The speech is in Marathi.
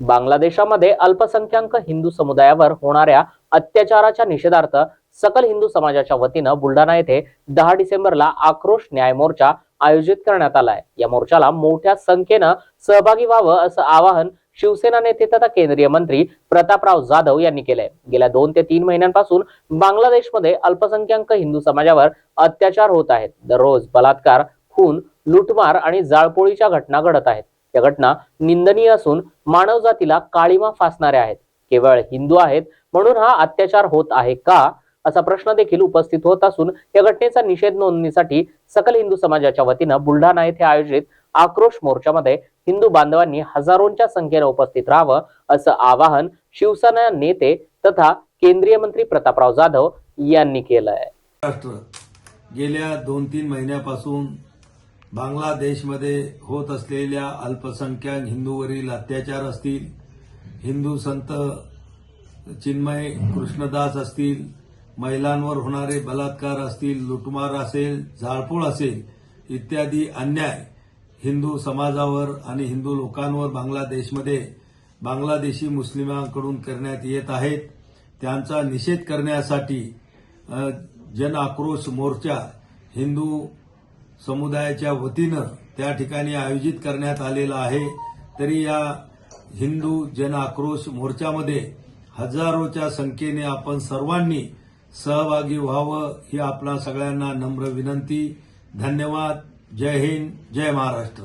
बांगलादेशामध्ये अल्पसंख्याक हिंदू समुदायावर होणाऱ्या अत्याचाराच्या निषेधार्थ सकल हिंदू समाजाच्या वतीनं बुलढाणा येथे दहा डिसेंबरला आक्रोश न्याय मोर्चा आयोजित करण्यात आलाय. या मोर्चाला मोठ्या संख्येनं सहभागी व्हावं असं आवाहन शिवसेना नेते तथा केंद्रीय मंत्री प्रतापराव जाधव यांनी केलंय. गेल्या दोन ते तीन महिन्यांपासून बांगलादेशमध्ये अल्पसंख्याक हिंदू समाजावर अत्याचार होत आहेत. दररोज बलात्कार खून लुटमार आणि जाळपोळीच्या घटना घडत आहेत. या घटना निंदनीय असून मानवजातीला काळीमा फासणाऱ्या आहेत. केवळ हिंदू आहेत म्हणून हा अत्याचार होत आहे का? असा प्रश्न देखील उपस्थित होत असून या घटनेचा निषेध नोंदणीसाठी सकल हिंदू समाजाच्या वतीनं बुलढाणा येथे आयोजित आक्रोश मोर्चामध्ये हिंदू बांधवांनी हजारोंच्या संख्येनं उपस्थित राहावं असं आवाहन शिवसेना नेते तथा केंद्रीय मंत्री प्रतापराव जाधव यांनी केलंय. गेल्या दोन तीन महिन्यापासून बांगलादेशमध्ये होत असलेल्या अल्पसंख्याक हिंदूवरील अत्याचार असतील हिंदू संत चिन्मय कृष्णदास असतील महिलांवर होणारे बलात्कार असतील लुटमार असेल जाळपोळ असेल इत्यादी अन्याय हिंदू समाजावर आणि हिंदू लोकांवर बांगलादेशमध्ये बांगलादेशी मुस्लिमांकडून करण्यात येत आहेत. त्यांचा निषेध करण्यासाठी जन आक्रोश मोर्चा हिंदू समुदायाच्या वतीनं त्या ठिकाणी आयोजित करण्यात आलेलं आहे. तरी या हिंदू जन आक्रोश मोर्चामध्ये हजारोच्या संख्येने आपण सर्वांनी सहभागी व्हावं ही आपणा सगळ्यांना नम्र विनंती. धन्यवाद. जय हिंद. जय महाराष्ट्र.